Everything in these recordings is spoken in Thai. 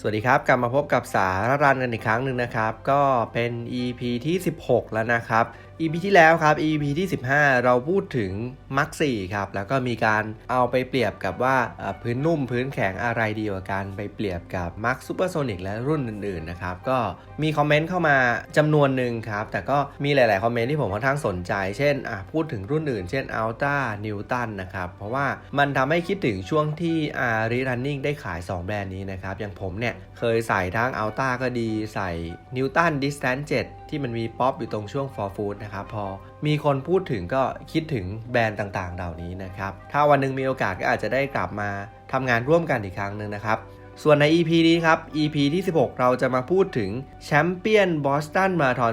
สวัสดีครับ กลับมาพบกับสารรันกันอีกครั้งหนึ่งนะครับ ก็เป็น EP ที่ 16 แล้วนะครับ EP ที่แล้วครับ EP ที่ 15 เราพูดถึงมักสี่ครับ แล้วก็มีการเอาไปเปรียบกับว่าพื้นนุ่มพื้นแข็งอะไรดีกว่ากันไปเปรียบกับมักซูเปอร์โซนิกและรุ่นอื่นๆนะครับ ก็มีคอมเมนต์เข้ามาจำนวนหนึ่งครับ แต่ก็มีหลายๆ คอมเมนต์ที่ผมค่อนข้างสนใจ เช่นพูดถึงรุ่นอื่น เช่น Alta Newton นะครับ เพราะว่ามันทำให้คิดถึงช่วงที่อารีรันนิ่งได้ขาย 2 แบรนด์นี้นะครับ อย่างผมเนี่ยเคยใส่ทั้ง Alta ก็ดีใส่ Newton Distance 7 ที่มันมีป๊อปอยู่ตรงช่วง for food นะครับพอมีคนพูดถึงก็คิดถึงแบรนด์ต่างๆ เหล่านี้นะครับ ถ้าวันหนึงมีโอกาสก็อาจจะได้กลับมาทำงานร่วมกันอีกครั้งหนึ่งนะครับส่วนใน EP นี้ครับ EP ที่ 16 เราจะมาพูดถึงแชมเปี้ยนบอสตันมาราธอน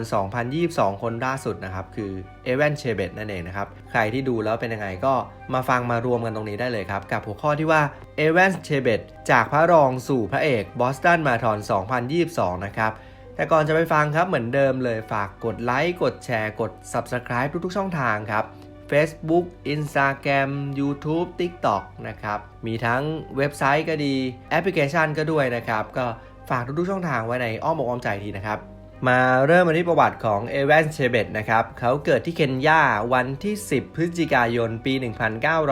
2022 คนล่าสุดนะครับ คือเอเวนเชเบตนั่นเองนะครับ ใครที่ดูแล้วเป็นยังไงก็มาฟังมารวมกันตรงนี้ได้เลยครับ กับหัวข้อที่ว่าเอเวนเชเบตจากพระรองสู่พระเอกบอสตันมาราธอน 2022 นะครับ แต่ก่อนจะไปฟังครับเหมือนเดิมเลยฝากกดไลค์กดแชร์กด Subscribe ทุกๆช่องทางครับ Facebook Instagram YouTube TikTok นะครับ มีทั้งเว็บไซต์ก็ดี แอปพลิเคชันก็ด้วยนะครับ ก็ฝากทุกๆช่องทางไว้ในอ้อมอกอ้อมใจทีนะครับ มาเริ่มกันที่ประวัติของเอเวนเชเบตนะครับ เขาเกิดที่เคนยาวันที่ 10 พฤศจิกายน ปี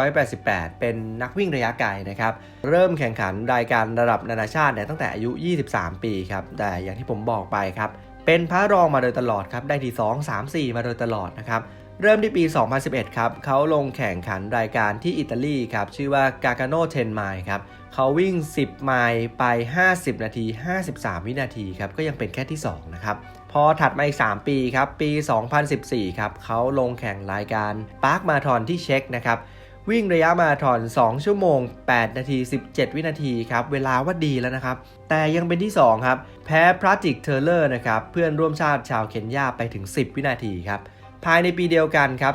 1988 เป็นนักวิ่งระยะไกลนะครับ เริ่มแข่งขันรายการระดับนานาชาติเนี่ยตั้งแต่อายุ 23 ปีครับ แต่อย่างที่ผมบอกไปครับ เป็นพระรองมาโดยตลอดครับ ได้ที่ 2 3 4 มาโดยตลอดนะครับ เริ่มที่ปี 2011 ครับ เขาลงแข่งขันรายการที่อิตาลีครับ ชื่อว่ากา g าโน10 ไมล์ครับ เขาวิ่ง 10 ไมล์ไป 50 นาที 53 วินาทีครับ ก็ยังเป็นแค่ที่ 2 นะครับ พอถัดมาอีก 3 ปีครับ ปี 2014 ครับ เขาลงแข่งรายการปาร์คมาทอนที่เช็กนะครับ วิ่งระยะมาราธอน 2 ชั่วโมง 8 นาที 17 วินาทีครับ เวลาว่าดีแล้วนะครับ แต่ยังเป็นที่ 2 ครับ แพ้พราติกเทอร์เลอร์นะครับ เพื่อนร่วมชาติชาวเคนยาไปถึง 10 วินาทีครับ ภายในปีเดียวกันครับ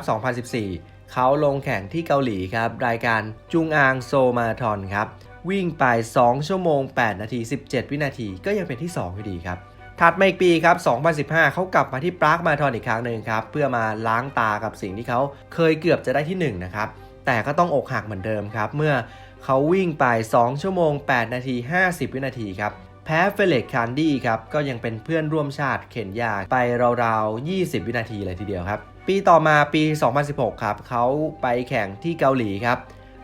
2014 เขาลงแข่งที่เกาหลีครับ รายการจุงอางโซมาราธอนครับ วิ่งไป 2 ชั่วโมง 8 นาที 17 วินาที ก็ยังเป็นที่ 2 อยู่ดีครับ ถัดมาอีกปีครับ 2015 เขากลับมาที่ปรากมาราธอนอีกครั้งหนึ่งครับ เพื่อมาล้างตากับสิ่งที่เขาเคยเกือบจะได้ที่ 1 นะครับ แต่ก็ต้องอกหักเหมือนเดิมครับ เมื่อเขาวิ่งไป 2 ชั่วโมง 8 นาที 50 วินาทีครับ พ้เฟเล็กคานดี้ครับ ก็ยังเป็นเพื่อนร่วมชาติเข็นยาไปราวๆ 20 วินาทีเลยทีเดียวครับ ปีต่อมาปี 2016 ครับเขาไปแข่งที่เกาหลีครับ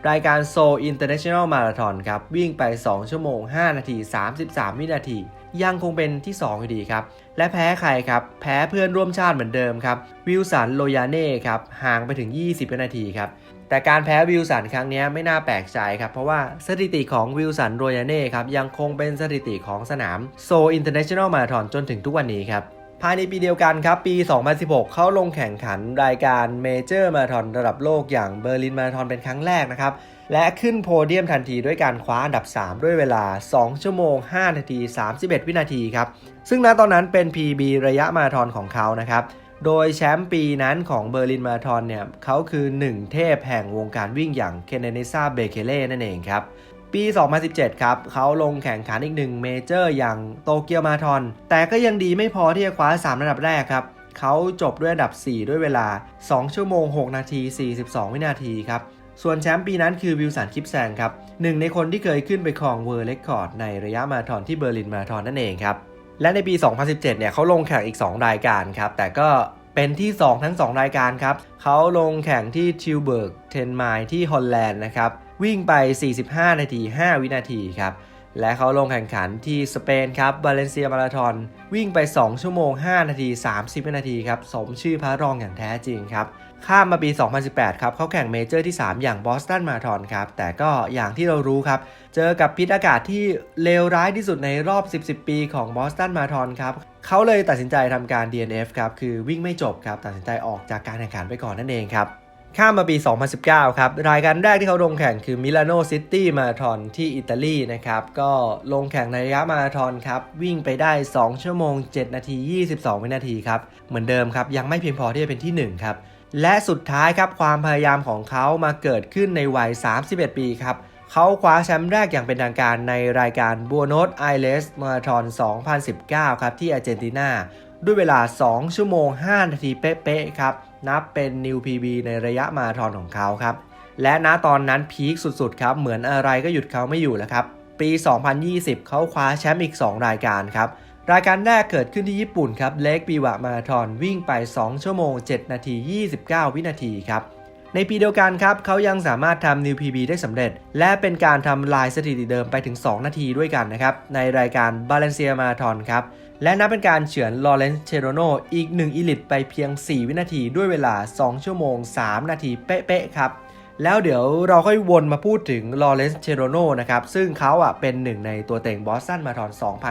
รายการโซ International Marathon ครับ วิ่งไป 2 ชั่วโมง 5 นาที 33 วินาที ยังคงเป็นที่ 2 อยู่ดีครับ และแพ้ใครครับ แพ้เพื่อนร่วมชาติเหมือนเดิมครับ วิลสันโลยาเน่ครับ ห่างไปถึง 20 วินาทีครับ แต่การแพ้วิลสันครั้งนี้ไม่น่าแปลกใจครับ เพราะว่าสถิติของวิลสันโรยาเน่ครับยังคงเป็นสถิติของสนามโซ International Marathon จนถึงทุกวันนี้ครับภายในปีเดียวกันครับ ปี 2016 เขาลงแข่งขันรายการเมเจอร์มาราธอนระดับโลกอย่างเบอร์ลินมาราธอนเป็นครั้งแรกนะครับ และขึ้นโพเดียมทันทีด้วยการคว้าอันดับ 3 ด้วยเวลา 2 ชั่วโมง 5 นาที 31 วินาทีครับ ซึ่งณตอนนั้นเป็น PB ระยะมาราธอนของเขานะครับ โดยแชมป์ปีนั้นของเบอร์ลินมาราธอนเนี่ยเขาคือ 1 เทพแห่งวงการวิ่งอย่างเคนเนเนซาเบเคเล่นั่นเองครับ ปี 2017 ครับเขาลงแข่งขันอีกหนึ่งเมเจอร์อย่างโตเกียวมาราธอน แต่ก็ยังดีไม่พอที่จะคว้า 3 ระดับแรกครับเขาจบด้วยอันดับ 4 ด้วยเวลา 2 ชั่วโมง 6 นาที 42 วินาทีครับส่วนแชมป์ปีนั้นคือวิลสันคิปแซงครับหนึ่งในคนที่เคยขึ้นไปครองเวอร์เรคคอร์ดในระยะมาราธอนที่เบอร์ลินมาราธอนนั่นเองครับ และในปี 2017 เนี่ยเขาลงแข่งอีก 2 รายการครับ แต่ก็เป็นที่ 2 ทั้ง 2 รายการครับ เขาลงแข่งที่ทิวเบิร์ก10ไมล์ที่ฮอลแลนด์นะครับ วิ่งไป 45 นาที 5 วินาทีครับ และเขาลงแข่งขันที่สเปนครับบาเลนเซียมาราธอนวิ่งไป 2 ชั่วโมง 5 นาที 30 วินาทีครับ สมชื่อพระรองอย่างแท้จริงครับ ข้ามมาปี 2018 ครับเขาแข่งเมเจอร์ที่ 3 อย่างบอสตันมาราธอนครับ แต่ก็อย่างที่เรารู้ครับ เจอกับพิษอากาศที่เลวร้ายที่สุดในรอบ 10 10 ปีของบอสตันมาราธอนครับเขาเลยตัดสินใจทำการ DNF ครับ คือวิ่งไม่จบครับ ตัดสินใจออกจากการแข่งขันไปก่อนนั่นเองครับ ข้ามมาปี 2019 ครับ รายการแรกที่เขาลงแข่งคือมิลานโนซิตี้มาราธอนที่อิตาลีนะครับ ก็ลงแข่งในระยะมาราธอนครับ วิ่งไปได้ 2 ชั่วโมง 7 นาที 22 วินาทีครับ เหมือนเดิมครับ ยังไม่เพียงพอที่จะเป็นที่ 1 ครับ และสุดท้ายครับความพยายามของเขามาเกิดขึ้นในวัย 31 ปีครับเขาคว้าแชมป์แรกอย่างเป็นทางการในรายการบัวโนสไอเลสมาราธอน 2019 ครับที่อาร์เจนตินาด้วยเวลา 2 ชั่วโมง 5 นาทีเป๊ะๆครับ นับเป็น New PB ในระยะมาราธอนของเขาครับ และณตอนนั้นพีคสุดๆครับ เหมือนอะไรก็หยุดเขาไม่อยู่แล้วครับ ปี 2020 เขาคว้าแชมป์อีก 2 รายการครับ รายการแรกเกิดขึ้นที่ญี่ปุ่นครับ เลกปีวะมาราธอนวิ่งไป 2 ชั่วโมง 7 นาที 29 วินาทีครับ ในปีเดียวกันครับ เขายังสามารถทำ New PB ได้สำเร็จ และเป็นการทำลายสถิติเดิมไปถึง 2 นาทีด้วยกันนะครับ ในรายการ b a l e n c i a Marathon ครับ และนับเป็นการเฉือนลอเรนซ์เชโรโนอีก 1อีลิตไปเพียง 4 วินาทีด้วยเวลา 2 ชั่วโมง 3 นาทีเป๊ะๆครับ แล้วเดี๋ยวเราค่อยวนมาพูดถึงลอเรนซ์เชโรโนนะครับ ซึ่งเขาอะเป็นหนึ่งในตัวเต็งบอสตันมาราธอน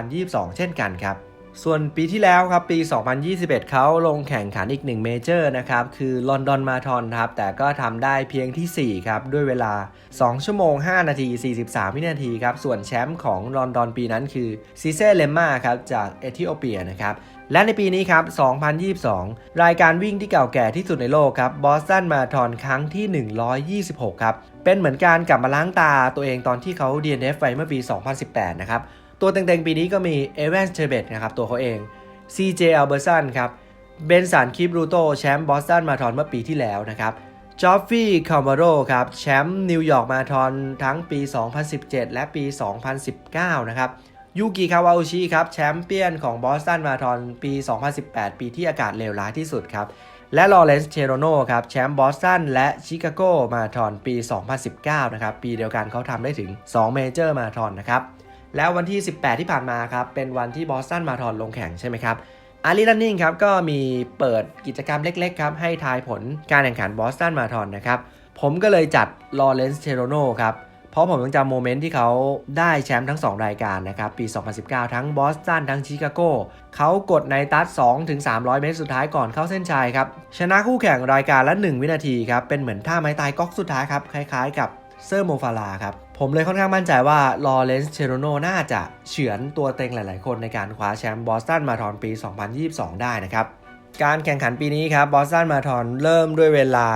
2022 เช่นกันครับ ส่วนปีที่แล้วครับปี 2021 เขาลงแข่งขันอีก 1 เมเจอร์นะครับ คือลอนดอนมาราธอนครับ แต่ก็ทำได้เพียงที่ 4 ครับ ด้วยเวลา 2 ชั่วโมง 5 นาที 43 วินาทีครับ ส่วนแชมป์ของลอนดอนปีนั้นคือซีเซ่เลมมาครับจากเอธิโอเปียนะครับ และในปีนี้ครับ 2022 รายการวิ่งที่เก่าแก่ที่สุดในโลกครับบอสตันมาราธอนครั้งที่ 126 ครับ เป็นเหมือนการกลับมาล้างตาตัวเองตอนที่เขา DNF ไปเมื่อปี 2018 นะครับ ตัวเต็งๆ ปีนี้ก็มีเอเวนส์เชเบตนะครับ ตัวเขาเอง CJ a l b e r s o n ครับ เบนสันคิปรูโตแชมป์บอสตันมาราธอนเมื่อปีที่แล้วนะครับจอฟฟี่คาร์มาโรครับแชมป์นิวยอร์กมาราธอนทั้งปี 2017 และปี 2019 นะครับ ยูกิคาวาอุชิครับแชมป์เปี้ยนของบอสตันมาราธอนปี 2018 ปีที่อากาศเลวร้ายที่สุดครับและลอเรนซ์เชโรโนครับแชมป์บอสตันและชิคาโกมาราธอนปี 2019 นะครับปีเดียวกันเขาทำได้ถึง 2 เมเจอร์มาราธอนนะครับแล้ววันที่ 18 ที่ผ่านมาครับเป็นวันที่บอสตันมาราธอนลงแข่งใช่ไหมครับอารี n ันนิงครับก็มีเปิดกิจกรรมเล็กๆครับให้ทายผลการแข่งขันบอสตันมาราธอนนะครับผมก็เลยจัดลอเรนซ์เชโรโนครับ เพราะผมยังจำโมเมนต์ที่เขาได้แชมป์ทั้ง 2 รายการนะครับ ปี 2019 ทั้งบอสตันทั้งชิคาโกเขากดในตัด2ถึง300 เมตรสุดท้ายก่อนเข้าเส้นชัยครับ ชนะคู่แข่งรายการละ 1 วินาทีครับ เป็นเหมือนท่าไม้ตายก๊อกสุดท้ายครับ คล้ายๆ กับเซอร์โมฟาลาครับ ผมเลยค่อนข้างมั่นใจว่าลอเรนซ์เชโรโนน่าจะเฉือนตัวเต็งหลาย ๆ คนในการคว้าแชมป์บอสตันมาราธอนปี 2022 ได้นะครับ การแข่งขันปีนี้ครับบอสตันมาราธอนเริ่มด้วยเวลา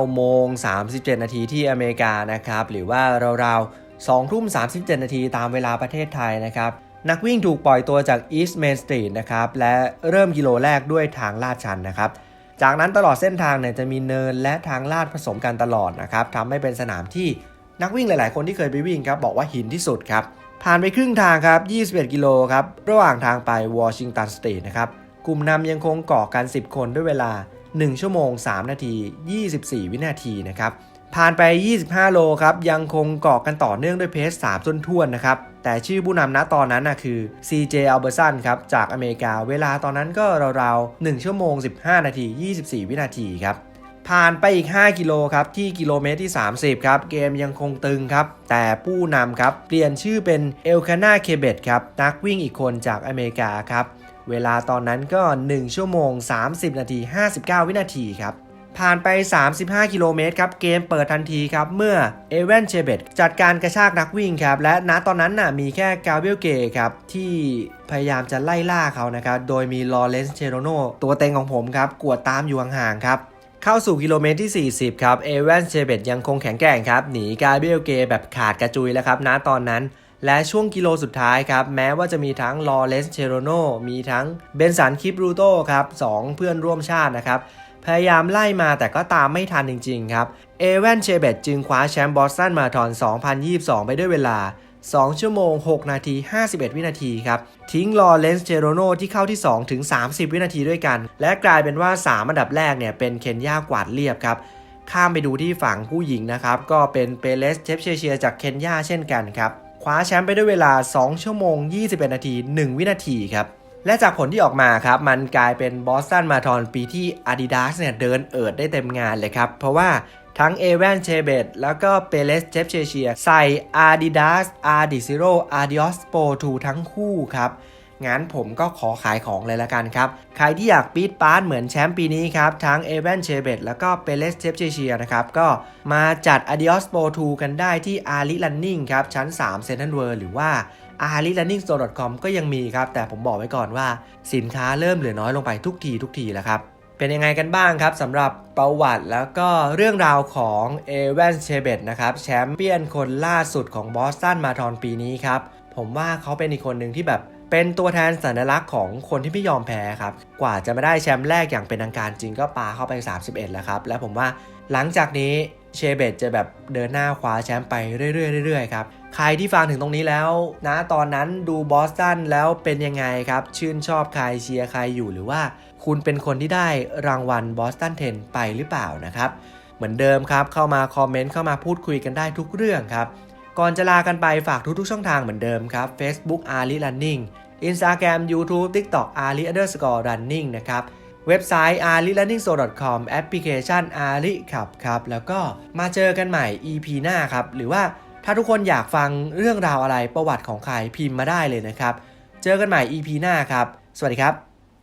9 โมง 37 นาทีที่อเมริกานะครับ หรือว่าราวๆ2ทุ่ม 37 นาทีตามเวลาประเทศไทยนะครับ นักวิ่งถูกปล่อยตัวจาก East Main Street นะครับ และเริ่มกิโลแรกด้วยทางลาดชันนะครับ จากนั้นตลอดเส้นทางเนี่ยจะมีเนินและทางลาดผสมกันตลอดนะครับทำให้เป็นสนามที่นักวิ่งหลาย ๆ คนที่เคยไปวิ่งครับบอกว่าหินที่สุดครับ ผ่านไปครึ่งทางครับ 21 กิโลครับ ระหว่างทางไปวอชิงตันสตรีทนะครับ กลุ่มนำยังคงเกาะกัน 10 คนด้วยเวลา 1 ชั่วโมง 3 นาที 24 วินาทีนะครับผ่านไป 25 โลครับยังคงเกาะกันต่อเนื่องด้วยเพส3ต้นท่วนๆนะครับ แต่ชื่อผู้นำณตอนนั้นนะคือ CJ a l b e r s o n ครับ จากอเมริกา เวลาตอนนั้นก็ราวๆ 1 ชั่วโมง 15 นาที 24 วินาทีครับ ผ่านไปอีก 5 กิโลครับ ที่กิโลเมตรที่ 30 ครับ เกมยังคงตึงครับ แต่ผู้นำครับ เปลี่ยนชื่อเป็นเอลคานาเคเบตครับ นักวิ่งอีกคนจากอเมริกาครับ เวลาตอนนั้นก็ 1 ชั่วโมง 30 นาที 59 วินาทีครับผ่านไป 35 กิโลเมตรครับ เกมเปิดทันทีครับ เมื่อเอเวนเชเบตจัดการกระชากนักวิ่งครับ และณตอนนั้นน่ะมีแค่กาเบรียลเกครับ ที่พยายามจะไล่ล่าเขานะครับ โดยมีลอเรนซ์เชโรโนตัวเต็งของผมครับ กวดตามอยู่ห่างๆครับ เข้าสู่กิโลเมตรที่ 40 ครับ เอเวนเชเบตยังคงแข็งแกร่งครับ หนีกาเบรียลเกแบบขาดกระจุยแล้วครับณตอนนั้น และช่วงกิโลสุดท้ายครับ แม้ว่าจะมีทั้งลอเรนซ์เชโรโนมีทั้งเบนสันคิปรูโตครับสองเพื่อนร่วมชาตินะครับ พยายามไล่มาแต่ก็ตามไม่ทันจริงๆครับ เอเวนเชเบตจึงคว้าแชมป์บอสตันมาราธอน 2022 ไปด้วยเวลา 2 ชั่วโมง 6 นาที 51 วินาทีครับ ทิ้งลอเรนซ์เจโรโนที่เข้าที่ 2 ถึง 30 วินาทีด้วยกัน และกลายเป็นว่า 3 อันดับแรกเนี่ยเป็นเคนยากวาดเรียบครับข้ามไปดูที่ฝั่งผู้หญิงนะครับก็เป็นเปเลสเชฟเชียจากเคนยาเช่นกันครับ คว้าแชมป์ไปด้วยเวลา 2 ชั่วโมง 21 นาที 1 วินาทีครับ และจากผลที่ออกมาครับ มันกลายเป็นบอสตันมาราธอนปีที่ Adidas เนี่ยเดินเอิดได้เต็มงานเลยครับ เพราะว่าทั้งเอเวนเชเบตแล้วก็เปเลสเจฟเชเชีย ใส่ Adidas a d i z e r o Adios Pro 2 ทั้งคู่ครับ งั้นผมก็ขอขายของเลยละกันครับ ใครที่อยากปีดปาร์ตเหมือนแชมป์ปีนี้ครับ ทั้งเอเวนเชเบตแล้วก็เปเลสเจฟเชเชียนะครับ ก็มาจัด Adios Pro 2 กันได้ที่ Ali Running ครับ ชั้น3 Central World หรือว่า a r i r u n n i n g s t o r e c o m ก็ยังมีครับ แต่ผมบอกไว้ก่อนว่า สินค้าเริ่มเหลือน้อยลงไปทุกทีทุกทีแล้วครับเป็นยังไงกันบ้างครับสำหรับประวัติแล้วก็เรื่องราวของเอเวนเชเบตนะครับแชมป์เปี้ยนคนล่าสุดของบอสตันมาราธอนปีนี้ครับผมว่าเขาเป็นอีกคนหนึ่งที่แบบ เป็นตัวแทนสัญลักษณ์ของคนที่ไม่ยอมแพ้ครับ กว่าจะมาได้แชมป์แรกอย่างเป็นทางการจริงก็ปาเข้าไป 31 แล้วครับ และผมว่าหลังจากนี้เชเบตจะแบบเดินหน้าคว้าแชมป์ไปเรื่อยๆๆครับ ใครที่ฟังถึงตรงนี้แล้วนะตอนนั้นดูบอสตันแล้วเป็นยังไงครับ ชื่นชอบใครเชียร์ใครอยู่หรือว่า คุณเป็นคนที่ได้รางวัลบอสตัน10ไปหรือเปล่านะครับ เหมือนเดิมครับเข้ามาคอมเมนต์เข้ามาพูดคุยกันได้ทุกเรื่องครับ ก่อนจะลากันไปฝากทุกๆช่องทางเหมือนเดิมครับ Facebook a r i Running Instagram YouTube TikTok a r i underscore running นะครับเว็บไซต์ a r i running so com แอปพลิเคชัน a r i ขับครับ แล้วก็มาเจอกันใหม่ EP หน้าครับ หรือว่าถ้าทุกคนอยากฟังเรื่องราวอะไรประวัติของใครพิมพ์มาได้เลยนะครับ เจอกันใหม่ EP หน้าครับ สวัสดีครับ